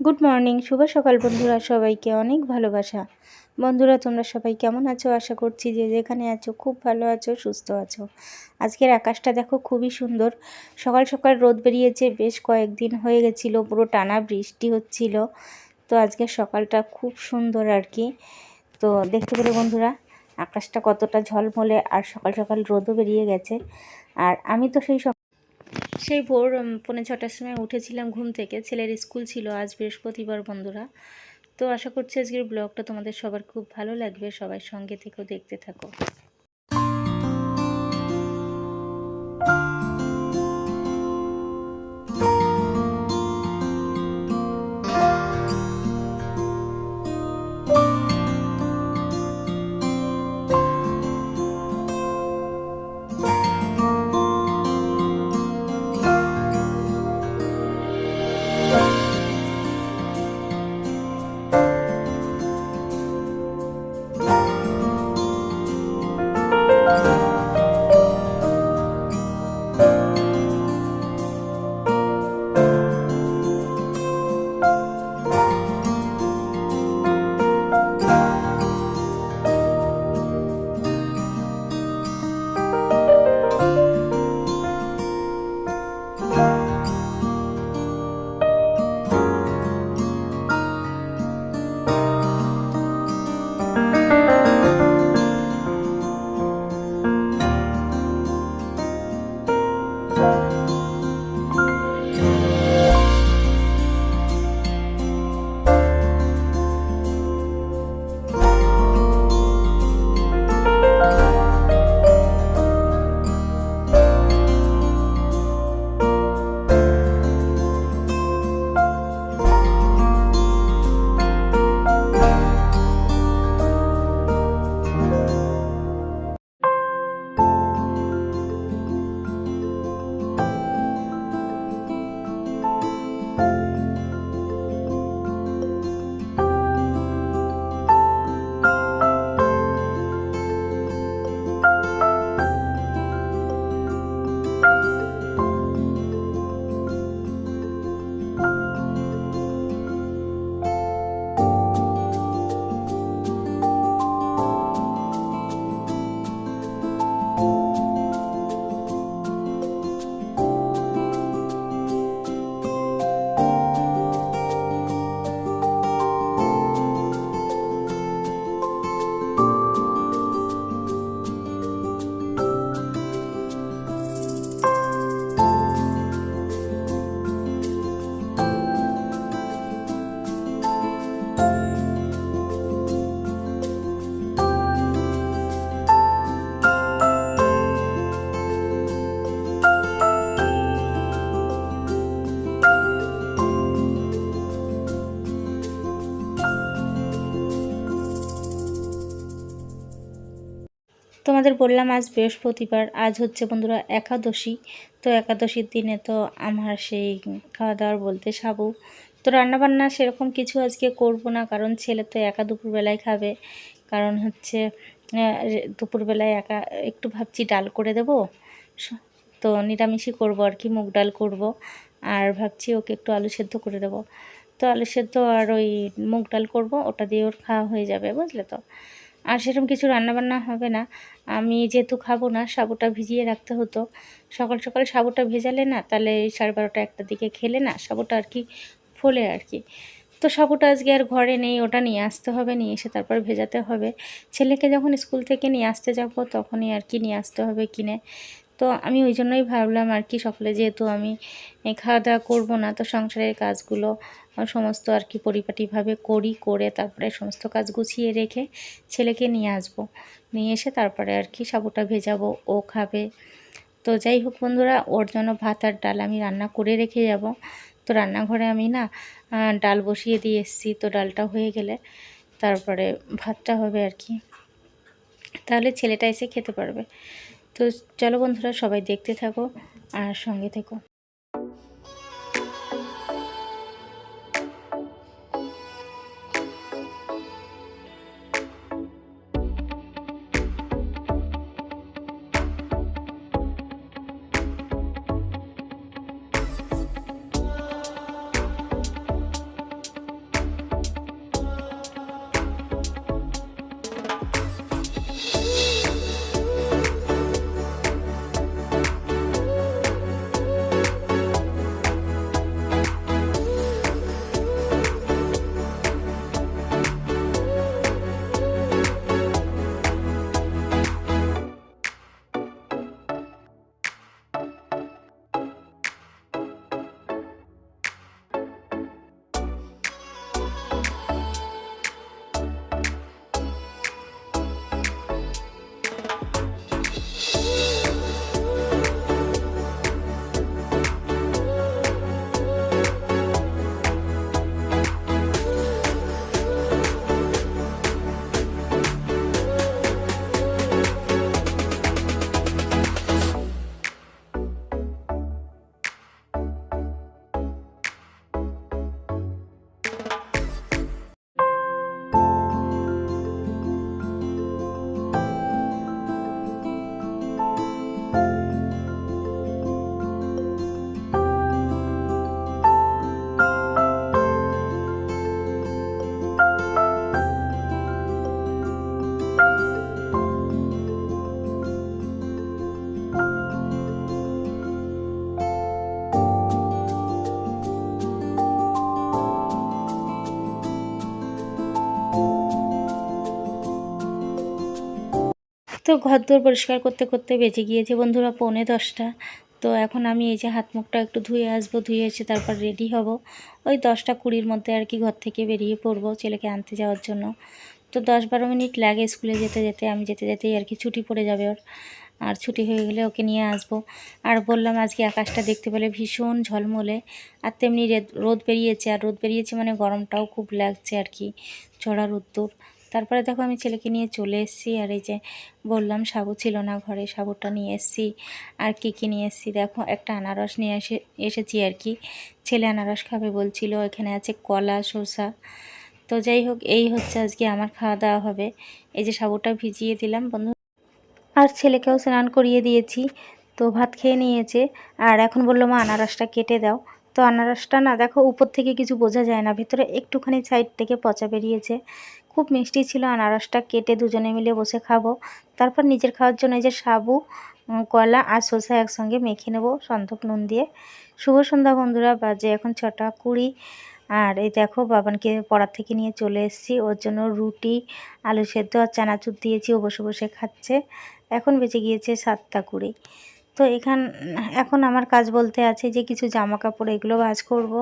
Good morning শুভ সকাল বন্ধুরা, সবাইকে অনেক ভালোবাসা। বন্ধুরা, তোমরা সবাই কেমন আছো? আশা করছি যে যেখানে আছো, খুব ভালো আছো, সুস্থ আছো। আজকের আকাশটা দেখো খুবই সুন্দর। সকাল সকাল রোদ বেরিয়েছে, বেশ কয়েকদিন হয়ে গেছিল, পুরো টানা বৃষ্টি হচ্ছিল। তো আজকে সকালটা খুব সুন্দর আর কি। তো দেখতে পেলে বন্ধুরা, আকাশটা কতটা ঝলমলে আর সকাল সকাল রোদও বেরিয়ে গেছে। আর আমি তো সেই সেই ভোর পৌনে ছটার সময় উঠেছিলাম ঘুম থেকে। ছেলের স্কুল ছিল আজ বৃহস্পতিবার, বন্ধুরা। তো আশা করছি আজকের ব্লগটা তোমাদের সবার খুব ভালো লাগবে। সবাই সঙ্গে থেকেও দেখতে থাকো। তোমাদের বললাম আজ বৃহস্পতিবার, আজ হচ্ছে বন্ধুরা একাদশী। তো একাদশীর দিনে তো আমার সেই খাওয়া দাওয়ার বলতে সাবু। তো রান্নাবান্না সেরকম কিছু আজকে করব না, কারণ ছেলে তো একা দুপুরবেলায় খাবে। কারণ হচ্ছে দুপুরবেলায় একা একটু ভাবছি ডাল করে দেব। তো নিরামিষই করব আর কি, মুগ ডাল করব। আর ভাবছি ওকে একটু আলু সেদ্ধ করে দেবো। তো আলু সেদ্ধ আর ওই মুগ ডাল করব, ওটা দিয়ে ওর খাওয়া হয়ে যাবে, বুঝলে তো? আর সেরকম কিছু রান্নাবান্না হবে না। আমি যেহেতু খাব না, সাবুটা ভিজিয়ে রাখতে হতো। সকাল সকাল সাবুটা ভেজালে না, তাহলে সাড়ে বারোটা একটার দিকে খেলে না, সাবুটা আর কি ফোলে আর কি। তো সাবুটা আজকে আর ঘরে নেই, ওটা নিয়ে আসতে হবে, নিয়ে এসে তারপর ভেজাতে হবে। ছেলেকে যখন স্কুল থেকে নিয়ে আসতে যাব, তখনই আর কি নিয়ে আসতে হবে কিনে। তো আমি ওই জন্যই ভাবলাম আর কি সকালে যেহেতু আমি খাওয়া দাওয়া করব না, তো সংসারের কাজগুলো সমস্ত আর কি পরিপাটিভাবে করি, করে তারপরে সমস্ত কাজ গুছিয়ে রেখে ছেলেকে নিয়ে আসব। নিয়ে এসে তারপরে আর কি সাবুটা ভেজাবো, ও খাবে। তো যাই হোক বন্ধুরা, ওর জন্য ভাত আর ডাল আমি রান্না করে রেখে যাব। তো রান্নাঘরে আমি না ডাল বসিয়ে দিয়ে এসেছি, তো ডালটা হয়ে গেলে তারপরে ভাতটা হবে আর কি। তাহলে ছেলেটা এসে খেতে পারবে। তো চলো বন্ধুরা সবাই দেখতে থাকো আর সঙ্গে থেকো। তো ঘর দোর পরিষ্কার করতে করতে বেঁচে গিয়েছে বন্ধুরা, পৌনে দশটা। তো এখন আমি এই যে হাত মুখটা একটু ধুয়ে আসব, ধুয়ে এসে তারপর রেডি হব। ওই দশটা কুড়ির মধ্যে আর কি ঘর থেকে বেরিয়ে পড়ব ছেলেকে আনতে যাওয়ার জন্য। তো দশ বারো মিনিট লাগে স্কুলে যেতে যেতে, আমি যেতে যেতেই আর কি ছুটি পড়ে যাবে ওর। আর ছুটি হয়ে গেলে ওকে নিয়ে আসব। আর বললাম আজকে আকাশটা দেখতে পেলে ভীষণ ঝলমলে। আর তেমনি রোদ বেরিয়েছে, আর রোদ বেরিয়েছে মানে গরমটাও খুব লাগছে আর কি চড়া রোদ্দুর তারপরে দেখো আমি ছেলেকে নিয়ে চলে এসেছি, আর এই যে বললাম সাবু ছিল না ঘরে সাবুটা নিয়ে এসেছি। আর কি কী নিয়ে এসেছি দেখো, একটা আনারস নিয়ে এসে, এসেছি আর কি। ছেলে আনারস খাবে বলছিল, এখানে আছে কলা শসা তো যাই হোক, এই হচ্ছে আজকে আমার খাওয়া দাওয়া হবে। এই যে সাবুটা ভিজিয়ে দিলাম, বন্ধু। আর ছেলেকেও স্নান করিয়ে দিয়েছি, তো ভাত খেয়ে নিয়েছে। আর এখন বলল, মা, আনারসটা কেটে দাও। তো আনারসটা না দেখো উপর থেকে কিছু বোঝা যায় না, ভেতরে একটুখানি সাইড থেকে পচা বেরিয়েছে। খুব মিষ্টি ছিল আনারসটা, কেটে দুজনে মিলে বসে খাব। তারপর নিজের খাওয়ার জন্য এই যে সাবু কলা আর শসা একসঙ্গে মেখে নেব সন্তক নুন দিয়ে। শুভ সন্ধ্যা বন্ধুরা, বাজে এখন ছটা কুড়ি। আর এই দেখো বাবানকে পড়ার থেকে নিয়ে চলে এসেছি। ওর জন্য রুটি, আলু সেদ্ধ আর চানাচুর দিয়েছি, ও বসে বসে খাচ্ছে। এখন বেঁচে গিয়েছে সাতটা কুড়ি। তো এখান, এখন আমার কাজ বলতে আছে যে কিছু জামা কাপড় এগুলো ভাজ করব।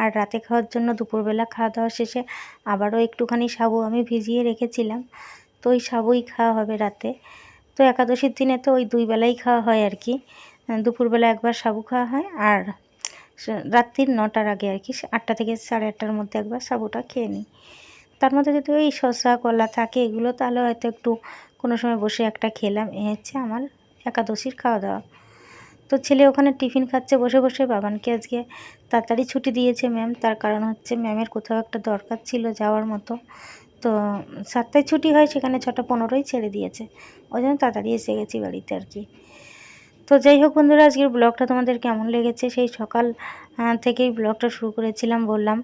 আর রাতে খাওয়ার জন্য দুপুরবেলা খাওয়া দাওয়া শেষে আবারও একটুখানি সাবু আমি ভিজিয়ে রেখেছিলাম। তো ওই সাবুই খাওয়া হবে রাতে। তো একাদশীর দিনে তো ওই দুই বেলাই খাওয়া হয় আর কি। দুপুরবেলা একবার সাবু খাওয়া হয় আর রাত্রির নটার আগে আর কি আটটা থেকে সাড়ে আটটার মধ্যে একবার সাবুটা খেয়ে নিই। তার মধ্যে যদি ওই শসা, কলা থাকে এগুলো তাহলে হয়তো একটু কোনো সময় বসে একটা খেলাম। এ হচ্ছে আমার একাদশীর খাওয়া দাওয়া তো ছেলে ওখানে টিফিন খাচ্ছে বসে বসে, বাবানকে আজকে তাড়াতাড়ি ছুটি দিয়েছে ম্যাম। তার কারণ হচ্ছে ম্যামের কোথাও একটা দরকার ছিল যাওয়ার মতো। তো সাতটায় ছুটি হয়, সেখানে ছটা পনেরোই ছেড়ে দিয়েছে। ওই জন্য তাড়াতাড়ি এসে গেছি বাড়িতে আর কি। তো যাই হোক বন্ধুরা, আজকের ব্লগটা তোমাদের কেমন লেগেছে? সেই সকাল থেকেই ব্লগটা শুরু করেছিলাম, বললাম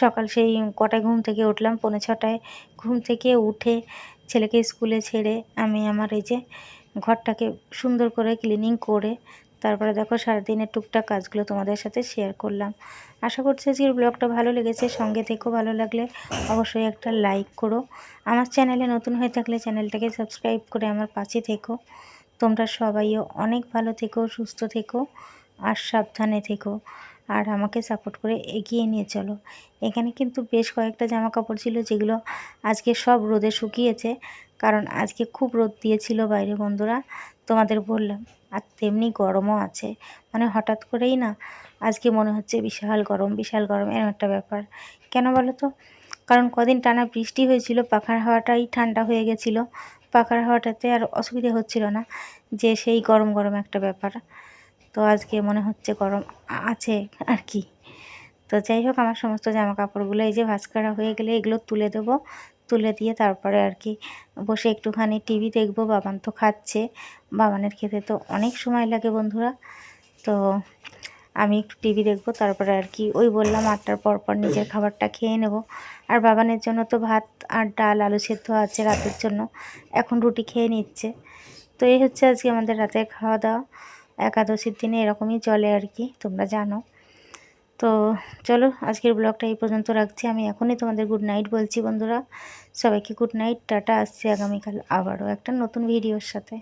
সকাল সেই কটায় ঘুম থেকে উঠলাম, পৌনে ছটায়। ঘুম থেকে উঠে ছেলেকে স্কুলে ছেড়ে আমি আমার এই যে ঘরটাকে সুন্দর করে ক্লিনিং করে তারপরে দেখো সারাদিনের টুকটাক কাজগুলো তোমাদের সাথে শেয়ার করলাম। আশা করছি আজকের ব্লগটা ভালো লেগেছে, সঙ্গে থেকেও ভালো লাগলে অবশ্যই একটা লাইক করো। আমার চ্যানেলে নতুন হয়ে থাকলে চ্যানেলটাকে সাবস্ক্রাইব করে আমার পাশে থেকো। তোমরা সবাইও অনেক ভালো থেকো, সুস্থ থেকো আর সাবধানে থেকো আর আমাকে সাপোর্ট করে এগিয়ে নিয়ে চলো। এখানে কিন্তু বেশ কয়েকটা জামা কাপড় ছিল যেগুলো আজকে সব রোদে শুকিয়েছে। কারণ আজকে খুব রোদ দিয়েছিল বাইরে বন্ধুরা, তোমাদের বললাম। আর তেমনি গরমও আছে। মানে হঠাৎ করেই না আজকে মনে হচ্ছে বিশাল গরম বিশাল গরম এরকম একটা ব্যাপার। কেন বলো তো? কারণ কদিন টানা বৃষ্টি হয়েছিল, পাখার হাওয়াটাই ঠান্ডা হয়ে গেছিল। পাখার হাওয়াটাতে আর অসুবিধে হচ্ছিল না যে সেই গরম গরম একটা ব্যাপার। তো আজকে মনে হচ্ছে গরম আছে আর কি। তো যাই হোক, আমার সমস্ত জামা কাপড়গুলো এই যে ভাজ করা হয়ে গেলে এগুলো তুলে দেবো। তুলে দিয়ে তারপরে আর কি বসে একটুখানি টিভি দেখব। বাবান তো খাচ্ছে। বাবানের খেতে তো অনেক সময় লাগে বন্ধুরা। তো আমি একটু টিভি দেখব, তারপরে আর কি ওই বললাম আটটার পর পর নিজের খাবারটা খেয়ে নেব। আর বাবানের জন্য তো ভাত আর ডাল, আলু সেদ্ধ আছে রাতের জন্য। এখন রুটি খেয়ে নিচ্ছে। তো এই হচ্ছে আজকে আমাদের রাতের খাওয়া দাওয়া। একাদশীর দিনে এরকমই চলে আর কি, তোমরা জানো। তো চলো, আজকের ব্লগটা এই পর্যন্ত রাখছি। আমি এখনই তোমাদের গুড নাইট বলছি বন্ধুরা। সবাইকে গুড নাইট টাটা, আসছি আগামীকাল আবারও একটা নতুন ভিডিওর সাথে।